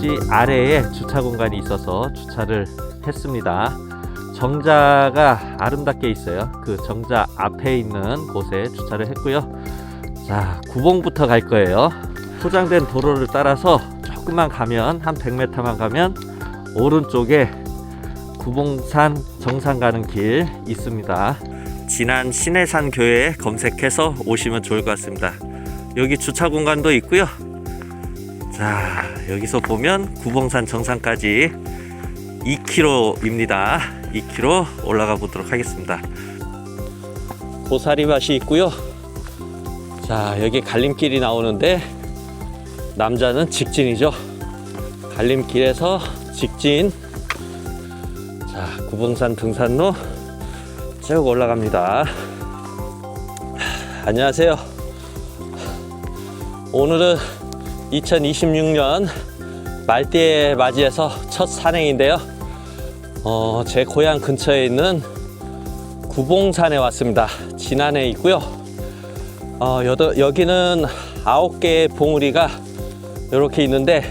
저수지 아래에 주차 공간이 있어서 주차를 했습니다. 정자가 아름답게 있어요. 그 정자 앞에 있는 곳에 주차를 했고요. 자, 구봉부터 갈 거예요. 포장된 도로를 따라서 조금만 가면 한 100m만 가면 오른쪽에 구봉산 정상 가는 길 있습니다. 진안 신해산 교회 검색해서 오시면 좋을 것 같습니다. 여기 주차 공간도 있고요. 자, 여기서 보면 구봉산 정상까지 2km입니다. 2km 올라가 보도록 하겠습니다. 고사리 밭이 있고요. 자, 여기 갈림길이 나오는데 남자는 직진이죠. 갈림길에서 직진. 자, 구봉산 등산로 쭉 올라갑니다. 안녕하세요. 오늘은 2026년 말띠에 맞이해서 첫 산행인데요. 어, 제 고향 근처에 있는 구봉산에 왔습니다. 진안에 있고요. 어, 여더, 여기는 아홉 개의 봉우리가 이렇게 있는데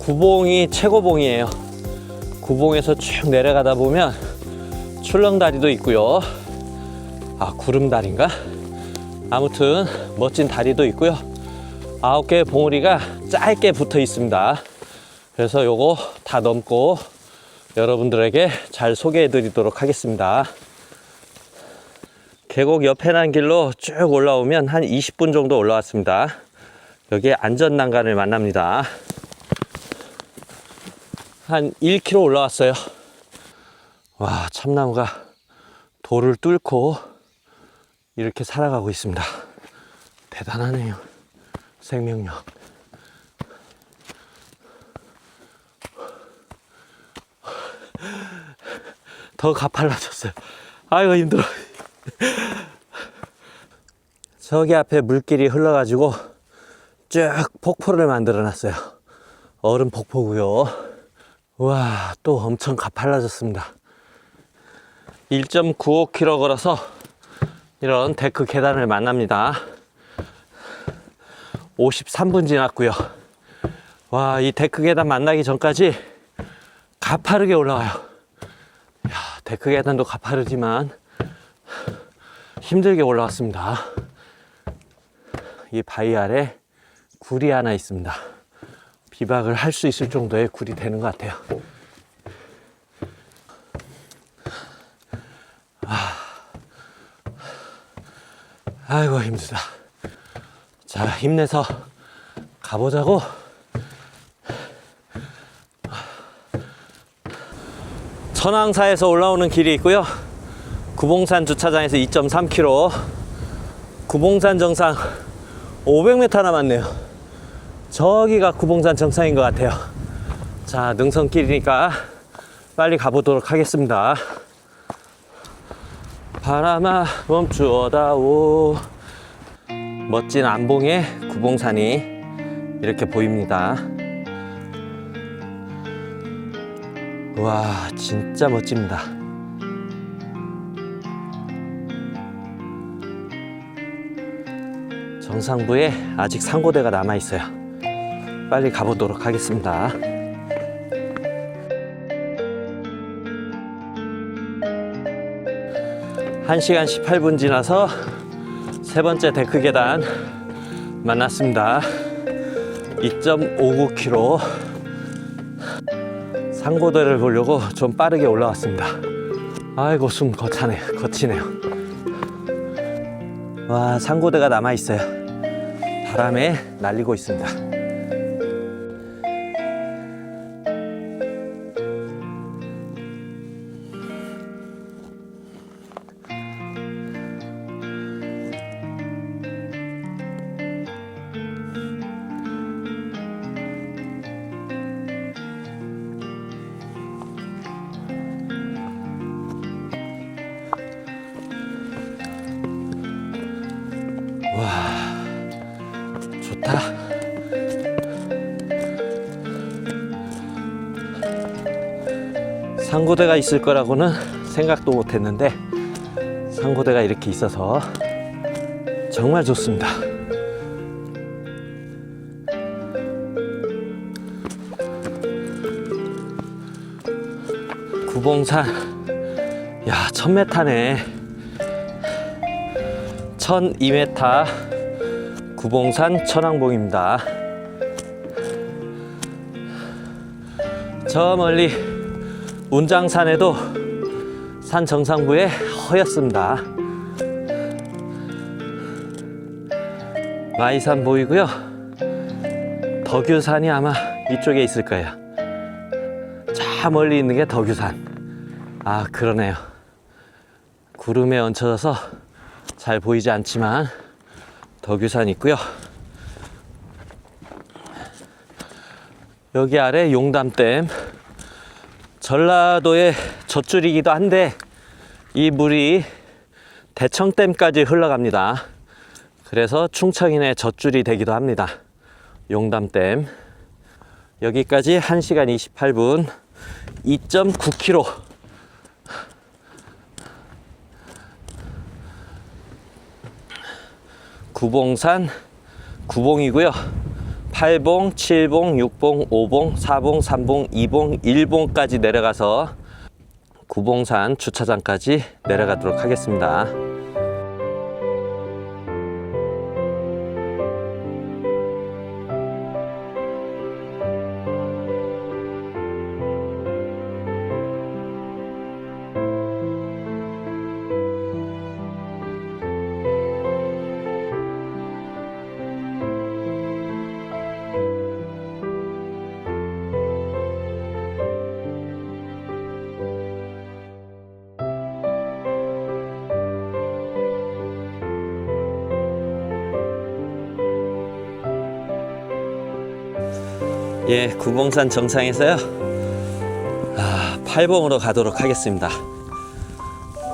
구봉이 최고봉이에요. 구봉에서 쭉 내려가다 보면 출렁다리도 있고요. 아, 구름다리인가? 아무튼 멋진 다리도 있고요. 아홉 개의 봉우리가 짧게 붙어 있습니다. 그래서 요거 다 넘고 여러분들에게 잘 소개해 드리도록 하겠습니다. 계곡 옆에 난 길로 쭉 올라오면 한 20분 정도 올라왔습니다. 여기에 안전난간을 만납니다. 한 1km 올라왔어요. 와, 참나무가 돌을 뚫고 이렇게 살아가고 있습니다. 대단하네요. 생명력. 더 가팔라졌어요. 아이고, 힘들어. 저기 앞에 물길이 흘러가지고 쭉 폭포를 만들어 놨어요. 얼음 폭포고요. 와, 또 엄청 가팔라졌습니다. 1.95km 걸어서 이런 데크 계단을 만납니다. 53분 지났고요. 와, 이 데크 계단 만나기 전까지 가파르게 올라와요. 야, 데크 계단도 가파르지만 힘들게 올라왔습니다. 이 바위 아래 굴이 하나 있습니다. 비박을 할 수 있을 정도의 굴이 되는 것 같아요. 아, 아이고 힘들다. 자 힘내서 가보자고. 천왕사에서 올라오는 길이 있고요. 구봉산 주차장에서 2.3km, 구봉산 정상 500m 남았네요. 저기가 구봉산 정상인 것 같아요. 자, 능선길이니까 빨리 가보도록 하겠습니다. 바람아 멈추어다오. 멋진 안봉의 구봉산이 이렇게 보입니다. 와, 진짜 멋집니다. 정상부에 아직 상고대가 남아 있어요. 빨리 가보도록 하겠습니다. 한시간 18분 지나서 세 번째 데크 계단 만났습니다. 2.59km 상고대를 보려고 좀 빠르게 올라왔습니다. 아이고 숨 거차네 거치네요. 와 상고대가 남아 있어요. 바람에 날리고 있습니다. 상고대가 있을 거라고는 생각도 못 했는데 상고대가 이렇게 있어서 정말 좋습니다. 구봉산 야 1000m네 1002m 구봉산 천왕봉입니다 저 멀리 운장산에도 산 정상부에 허였습니다. 마이산 보이고요. 덕유산이 아마 이쪽에 있을 거예요. 저 멀리 있는 게 덕유산. 아 그러네요. 구름에 얹혀져서 잘 보이지 않지만 덕유산 있고요. 여기 아래 용담댐 전라도의 젖줄이기도 한데 이 물이 대청댐까지 흘러갑니다. 그래서 충청인의 젖줄이 되기도 합니다. 용담댐. 여기까지 1시간 28분 2.9km 구봉산 구봉이고요 8봉, 7봉, 6봉, 5봉, 4봉, 3봉, 2봉, 1봉까지 내려가서 구봉산 주차장까지 내려가도록 하겠습니다 예, 구봉산 정상에서요. 아, 팔봉으로 가도록 하겠습니다.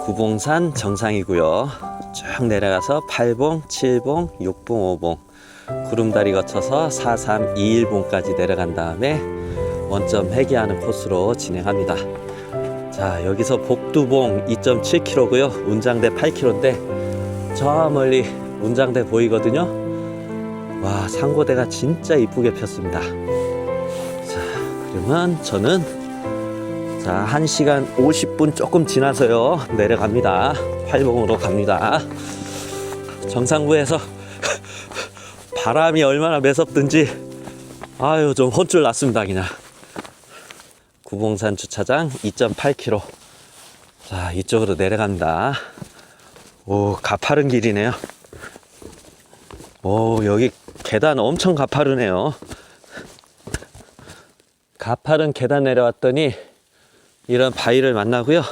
구봉산 정상이고요. 쭉 내려가서 8봉, 7봉, 6봉, 5봉 구름다리 거쳐서 4, 3, 2, 1봉까지 내려간 다음에 원점 회귀하는 코스로 진행합니다. 자, 여기서 복두봉 2.7km고요. 운장대 8km인데 저 멀리 운장대 보이거든요. 와, 상고대가 진짜 이쁘게 폈습니다. 그러면 저는 자, 1시간 50분 조금 지나서요. 내려갑니다. 팔봉으로 갑니다. 정상부에서 바람이 얼마나 매섭든지 아유, 좀 혼쭐 났습니다, 그냥. 구봉산 주차장 2.8km. 자, 이쪽으로 내려갑니다. 오, 가파른 길이네요. 오, 여기 계단 엄청 가파르네요. 가파른 계단 내려왔더니 이런 바위를 만나고요.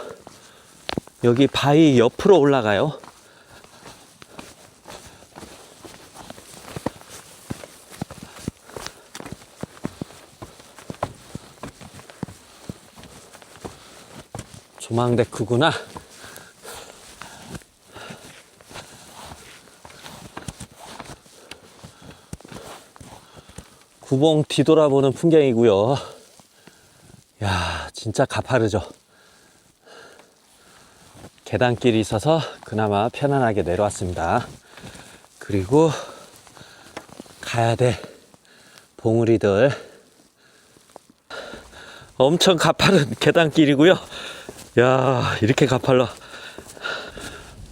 여기 바위 옆으로 올라가요. 조망데크구나. 구봉 뒤돌아보는 풍경이고요. 야, 진짜 가파르죠. 계단길이 있어서 그나마 편안하게 내려왔습니다. 그리고 가야 돼. 봉우리들. 엄청 가파른 계단길이고요. 야, 이렇게 가팔러.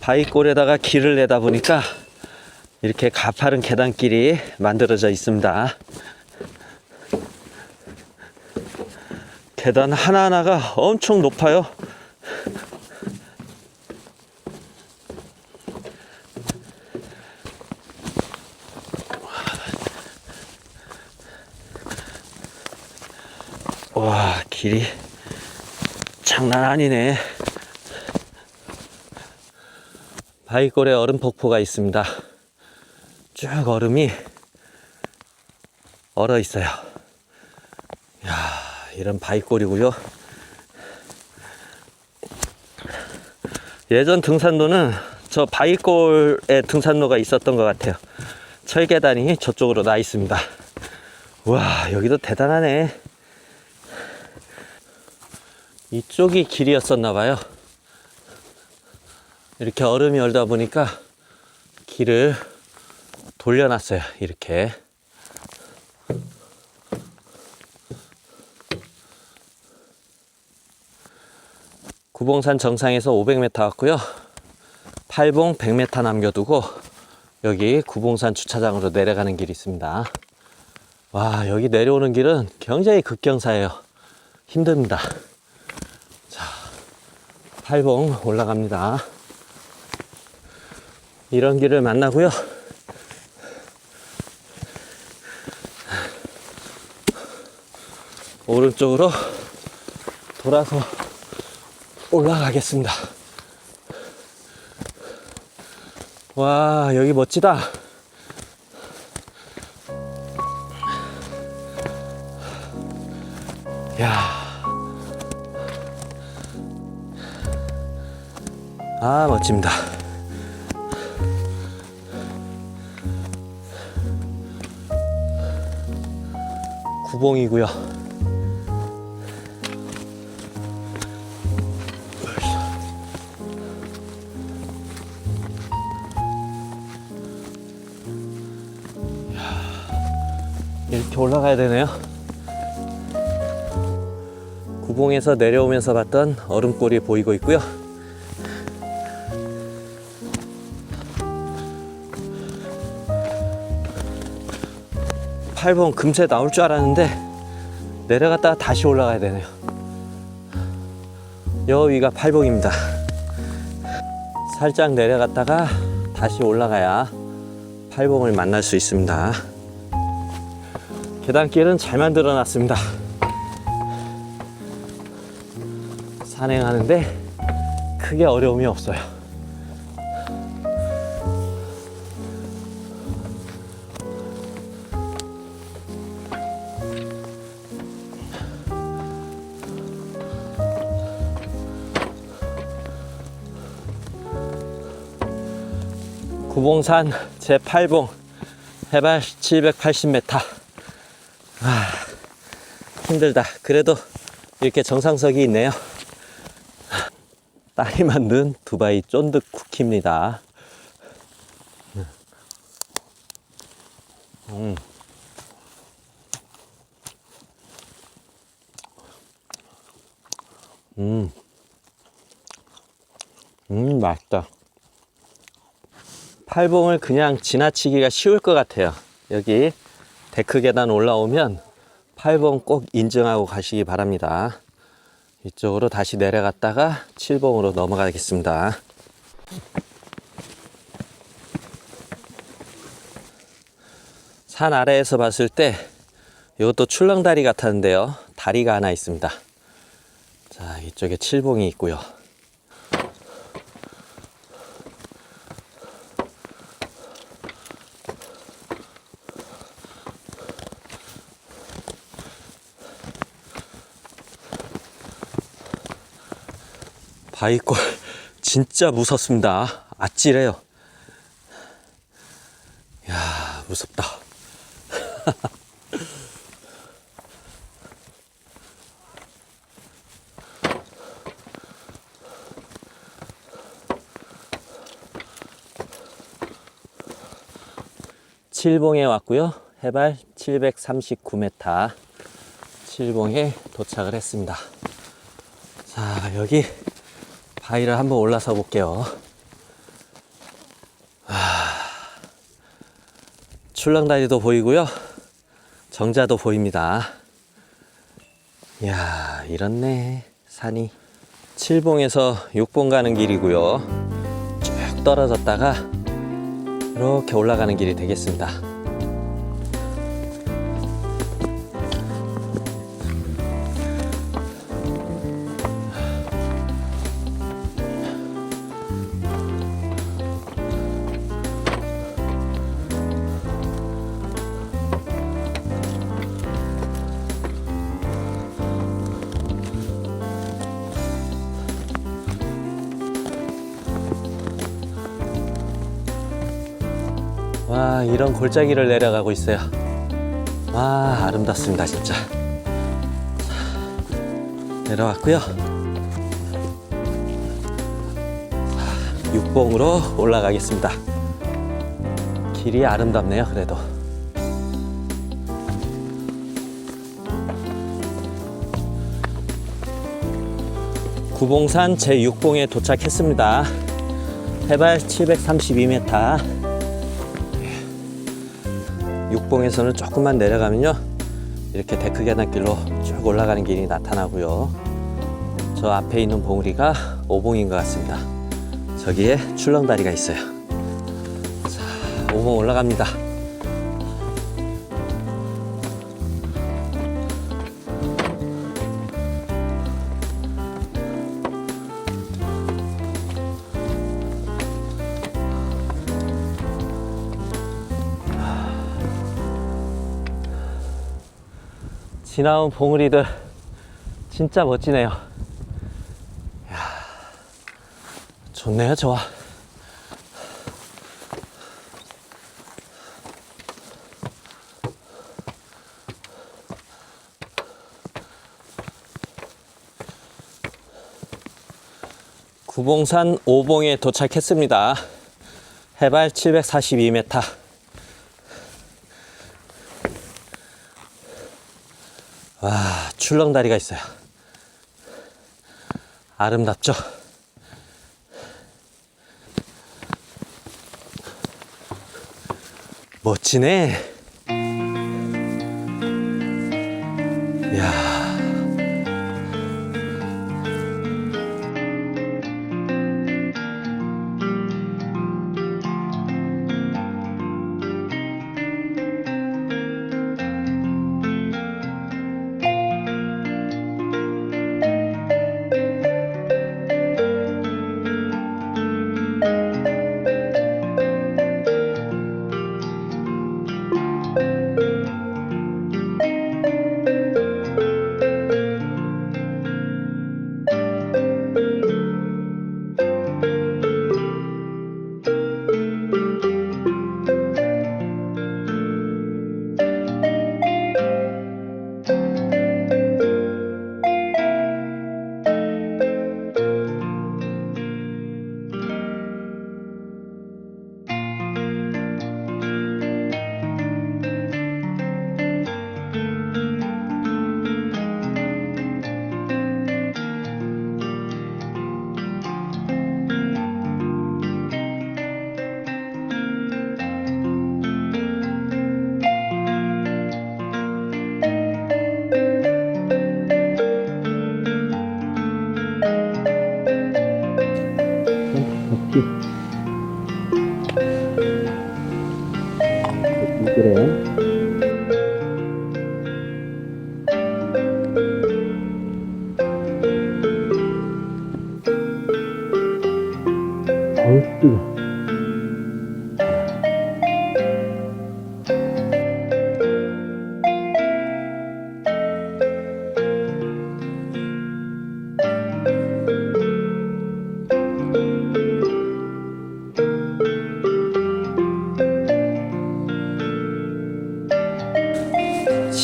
바위골에다가 길을 내다 보니까 이렇게 가파른 계단길이 만들어져 있습니다. 계단 하나하나가 엄청 높아요. 와, 길이 장난 아니네. 바위골에 얼음 폭포가 있습니다. 쭉 얼음이 얼어 있어요. 이런 바위골이고요. 예전 등산로는 저 바위골에 등산로가 있었던 것 같아요. 철계단이 저쪽으로 나 있습니다. 와 여기도 대단하네. 이쪽이 길이었었나 봐요. 이렇게 얼음이 얼다 보니까 길을 돌려놨어요. 이렇게. 구봉산 정상에서 500m 왔고요. 팔봉 100m 남겨두고 여기 구봉산 주차장으로 내려가는 길이 있습니다. 와, 여기 내려오는 길은 굉장히 급경사예요. 힘듭니다. 자, 팔봉 올라갑니다. 이런 길을 만나고요. 오른쪽으로 돌아서 올라가겠습니다. 와, 여기 멋지다. 야. 아, 멋집니다. 구봉이고요. 이렇게 올라가야 되네요. 구봉에서 내려오면서 봤던 얼음골이 보이고 있고요. 팔봉 금세 나올 줄 알았는데 내려갔다가 다시 올라가야 되네요. 여 위가 팔봉입니다 살짝 내려갔다가 다시 올라가야 팔봉을 만날 수 있습니다. 계단길은 잘 만들어 놨습니다. 산행하는데 크게 어려움이 없어요. 구봉산 제8봉 해발 780m. 아, 힘들다. 그래도 이렇게 정상석이 있네요. 딸이 만든 두바이 쫀득 쿠키입니다. 음. 음. 음, 맛있다. 팔봉을 그냥 지나치기가 쉬울 것 같아요. 여기 데크 계단 올라오면 팔봉 꼭 인증하고 가시기 바랍니다. 이쪽으로 다시 내려갔다가 7봉으로 넘어가겠습니다. 산 아래에서 봤을 때 이것도 출렁다리 같았는데요. 다리가 하나 있습니다. 자, 이쪽에 7봉이 있고요. 바위골 진짜 무섭습니다. 아찔해요. 야 무섭다. 칠봉에 왔고요. 해발 739m. 칠봉에 도착을 했습니다. 자, 여기 바위를 한번 올라서 볼게요. 아, 출렁다리도 보이고요. 정자도 보입니다. 이야, 이렇네. 산이. 7봉에서 6봉 가는 길이고요. 쭉 떨어졌다가 이렇게 올라가는 길이 되겠습니다. 골짜기를 내려가고 있어요. 와 아름답습니다 진짜. 자, 내려왔고요. 6봉으로 올라가겠습니다. 길이 아름답네요 그래도. 구봉산 제6봉에 도착했습니다. 해발 732m. 6봉에서는 조금만 내려가면요. 이렇게 데크 계단길로 쭉 올라가는 길이 나타나고요. 저 앞에 있는 봉우리가 5봉인 것 같습니다. 저기에 출렁다리가 있어요. 자, 5봉 올라갑니다. 지나온 봉우리들 진짜 멋지네요. 이야, 좋네요, 좋아. 구봉산 5봉에 도착했습니다. 해발 742m. 와, 출렁다리가 있어요. 아름답죠? 멋지네.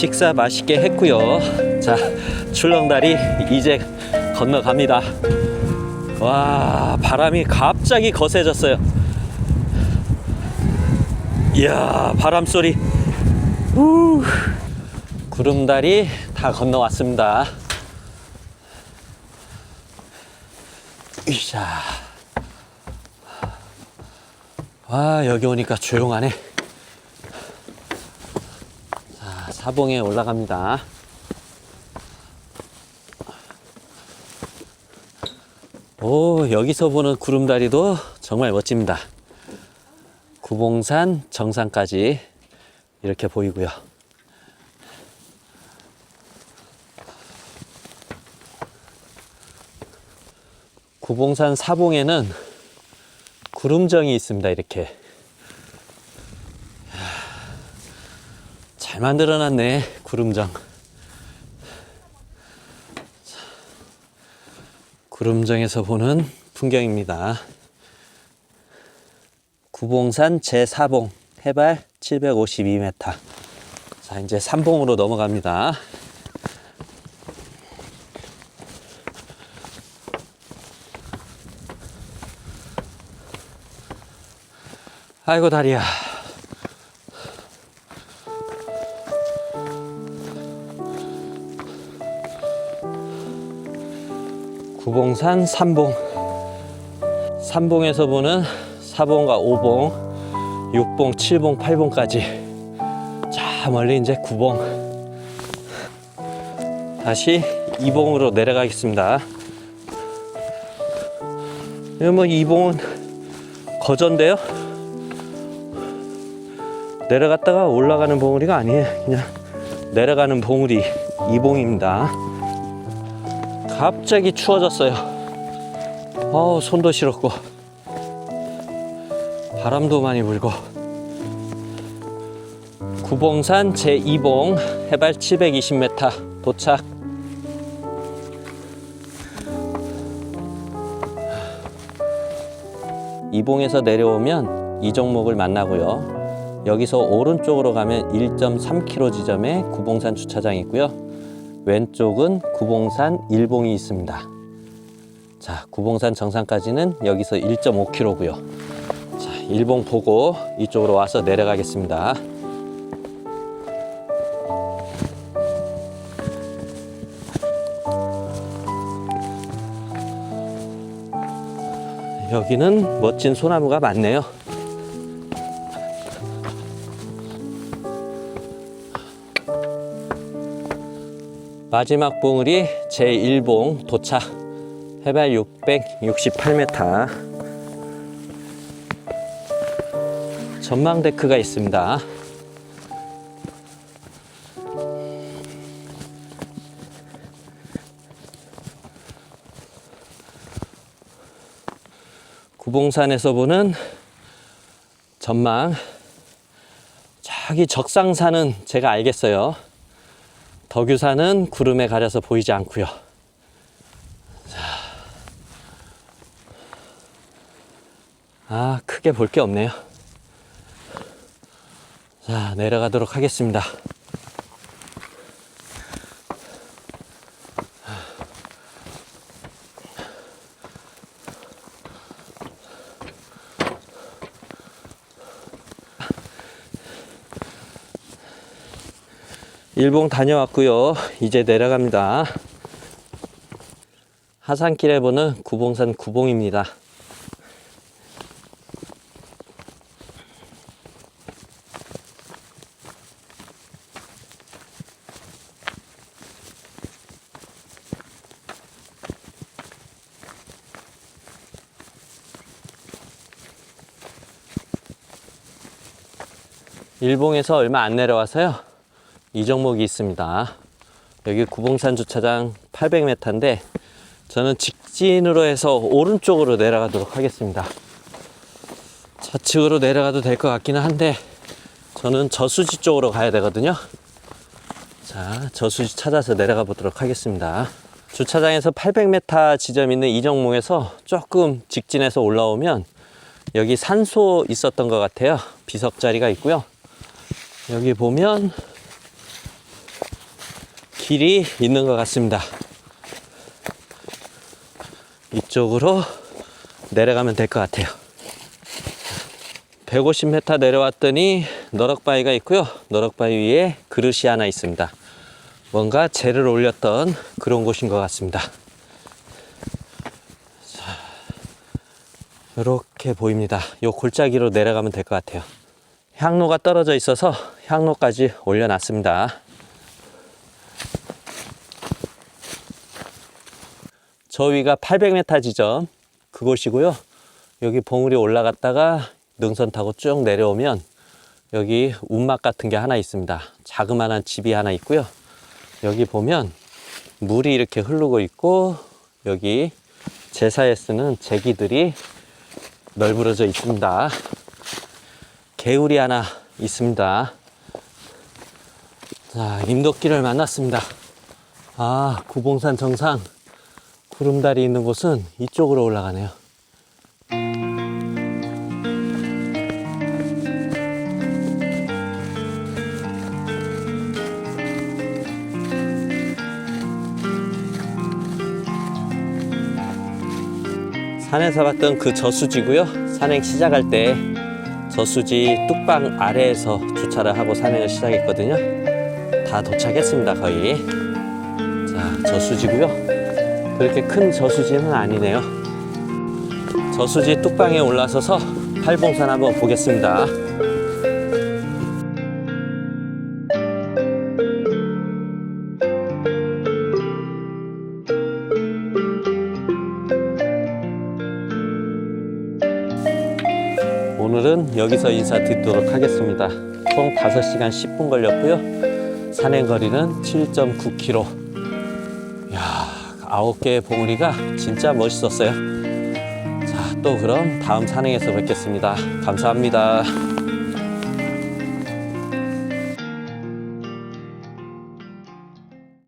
식사 맛있게 했고요. 자, 출렁다리 이제 건너갑니다. 와, 바람이 갑자기 거세졌어요. 이야, 바람 소리. 우. 구름다리 다 건너왔습니다. 이샤. 와, 여기 오니까 조용하네. 자, 사봉에 올라갑니다. 오, 여기서 보는 구름다리도 정말 멋집니다. 구봉산 정상까지 이렇게 보이고요. 구봉산 사봉에는 구름정이 있습니다. 이렇게. 잘 만들어 놨네, 구름정. 구름정에서 보는 풍경입니다. 구봉산 제4봉, 해발 752m. 자, 이제 3봉으로 넘어갑니다. 아이고, 다리야. 구봉산 삼봉. 삼봉에서 보는 사봉과 오봉, 육봉, 칠봉, 팔봉까지. 자, 멀리 이제 구봉. 다시 이봉으로 내려가겠습니다. 이거 뭐 이봉은 거전데요? 내려갔다가 올라가는 봉우리가 아니에요. 그냥 내려가는 봉우리 이봉입니다. 갑자기 추워졌어요. 어우, 손도 시렵고 바람도 많이 불고 구봉산 제2봉 해발 720m 도착. 이봉에서 내려오면 이 종목을 만나고요. 여기서 오른쪽으로 가면 1.3km 지점에 구봉산 주차장이 있고요. 왼쪽은 구봉산 일봉이 있습니다. 자, 구봉산 정상까지는 여기서 1.5km고요. 자, 일봉 보고 이쪽으로 와서 내려가겠습니다. 여기는 멋진 소나무가 많네요. 마지막 봉우리 제1봉 도착. 해발 668m. 전망 데크가 있습니다. 구봉산에서 보는 전망. 저기 적상산은 제가 알겠어요. 덕유산은 구름에 가려서 보이지 않고요. 자. 아, 크게 볼 게 없네요. 자, 내려가도록 하겠습니다. 일봉 다녀왔고요. 이제 내려갑니다. 하산길에 보는 구봉산 구봉입니다. 일봉에서 얼마 안 내려와서요. 이 종목이 있습니다. 여기 구봉산 주차장 800m인데 저는 직진으로 해서 오른쪽으로 내려가도록 하겠습니다. 좌측으로 내려가도 될 것 같기는 한데 저는 저수지 쪽으로 가야 되거든요. 자, 저수지 찾아서 내려가 보도록 하겠습니다. 주차장에서 800m 지점 있는 이 종목에서 조금 직진해서 올라오면 여기 산소 있었던 것 같아요. 비석 자리가 있고요. 여기 보면 길이 있는 것 같습니다. 이쪽으로 내려가면 될 것 같아요. 150m 내려왔더니 너럭바위가 있고요. 너럭바위 위에 그릇이 하나 있습니다. 뭔가 재를 올렸던 그런 곳인 것 같습니다. 자, 이렇게 보입니다. 요 골짜기로 내려가면 될 것 같아요. 향로가 떨어져 있어서 향로까지 올려놨습니다. 저 위가 800m 지점 그곳이고요. 여기 봉우리 올라갔다가 능선 타고 쭉 내려오면 여기 운막 같은 게 하나 있습니다. 자그마한 집이 하나 있고요. 여기 보면 물이 이렇게 흐르고 있고 여기 제사에 쓰는 제기들이 널브러져 있습니다. 개울이 하나 있습니다. 자, 임도길을 만났습니다. 아, 구봉산 정상 구름다리 있는 곳은 이쪽으로 올라가네요. 산에서 봤던 그 저수지고요. 산행 시작할 때 저수지 뚝방 아래에서 주차를 하고 산행을 시작했거든요. 다 도착했습니다, 거의. 자, 저수지고요. 그렇게 큰 저수지는 아니네요. 저수지 뚝방에 올라서서 팔봉산 한번 보겠습니다. 오늘은 여기서 인사 드리도록 하겠습니다. 총 5시간 10분 걸렸고요. 산행 거리는 7.9km. 야, 아홉 개의 봉우리가 진짜 멋있었어요. 자, 또 그럼 다음 산행에서 뵙겠습니다. 감사합니다.